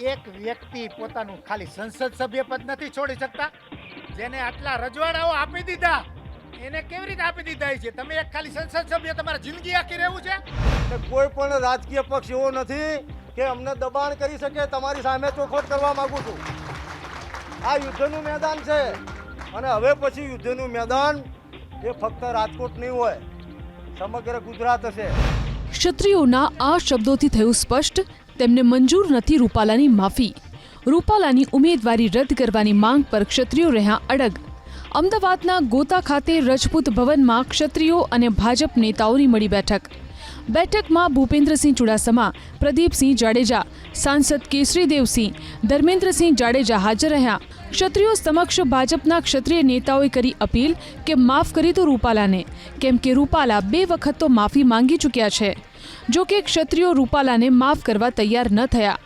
એક વ્યક્તિ પોતાનું ખાલી સંસદ સભ્ય પદ નથી છોડી શકતા. જેને આટલા રજવાડાઓ આપી દીધા એને કેવી રીતે આપી દીધા છે? તમે એક ખાલી સંસદ સભ્ય તમારા જિંદગી આખી રહેવું છે? કે કોઈ પણ રાજકીય પક્ષ એવો નથી કે અમને દબાણ કરી શકે તમારી સામે ચોખવટ કરવા માંગુ છું. આ યુદ્ધનું મેદાન છે અને હવે પછી યુદ્ધનું મેદાન એ ફક્ત રાજકોટ નહીં હોય સમગ્ર ગુજરાત હશે. ક્ષત્રિયોના આ શબ્દોથી થયું સ્પષ્ટ તેમને મંજૂર નથી રૂપાલાની માફી. રૂપાલાની ઉમેદવારી રદ કરવાની માંગ પર ક્ષત્રિયો રહ્યા અડગ. અમદાવાદના ગોતા ખાતે રજપૂત ભવનમાં ક્ષત્રિયો અને ભાજપ નેતાઓની મળી બેઠક. બેઠકમાં ભૂપેન્દ્રસિંહ ચુડાસમા, પ્રદીપસિંહ જાડેજા, સાંસદ કેસરીદેવસિંહ, ધર્મેન્દ્રસિંહ જાડેજા હાજર રહ્યા. ક્ષત્રિયો સમક્ષ ભાજપના ક્ષત્રિય નેતાઓએ કરી અપીલ કે માફ કરી દો રૂપાલાને. કેમ કે રૂપાલા બે વખત તો માફી માંગી ચૂક્યા છે. જો કે ક્ષત્રિયો રૂપાલાને માફ કરવા તૈયાર ન થયા.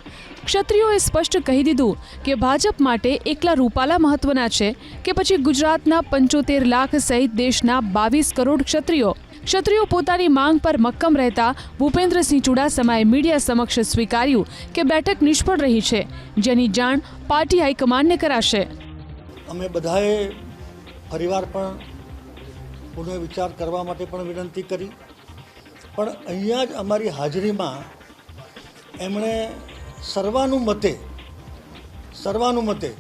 ક્ષત્રિયોએ સ્પષ્ટ કહી દીધું કે ભાજપ માટે એકલા રૂપાલા મહત્વના છે કે પછી ગુજરાતના પંચોતેર લાખ સહિત દેશના બાવીસ કરોડ ક્ષત્રિયો ક્ષત્રિયો પોતાની માંગ પર મક્કમ રહેતા ભૂપેન્દ્રસિંહ ચુડાસમાએ મીડિયા સમક્ષ સ્વીકાર્યું કે બેઠક નિષ્ફળ રહી છે, જેની જાણ પાર્ટી હાઈકમાન્ડને કરાશે. અમે બધાએ ફરીવાર પણ પુનઃ વિચાર કરવા માટે પણ વિનંતી કરી. પણ અહીંયા જ અમારી હાજરીમાં એમણે સર્વાનુમતે સર્વાનુમતે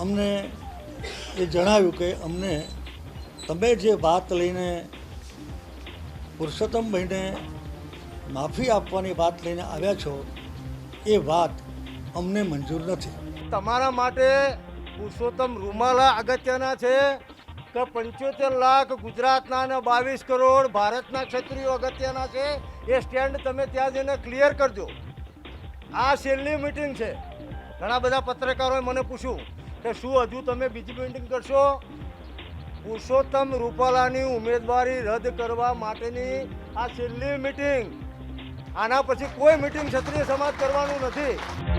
અમને એ જણાવ્યું કે અમને તમે જે વાત લઈને પુરુષોત્તમભાઈને માફી આપવાની વાત લઈને આવ્યા છો, એ વાત અમને મંજૂર નથી. તમારા માટે પુરુષોત્તમ રૂમાલા અગત્યના છે કે પંચોતેર લાખ ગુજરાતના અને બાવીસ કરોડ ભારતના ક્ષત્રિયો અગત્યના છે, એ સ્ટેન્ડ તમે ત્યાં જઈને ક્લિયર કરજો. આ છેલ્લી મિટિંગ છે. ઘણા બધા પત્રકારોએ મને પૂછ્યું કે શું હજુ તમે બીજી મિટિંગ કરશો? પુરુષોત્તમ રૂપાલાની ઉમેદવારી રદ કરવા માટેની આ છેલ્લી મિટિંગ આના પછી કોઈ મિટિંગ ક્ષત્રિય સમાજ કરવાનું નથી.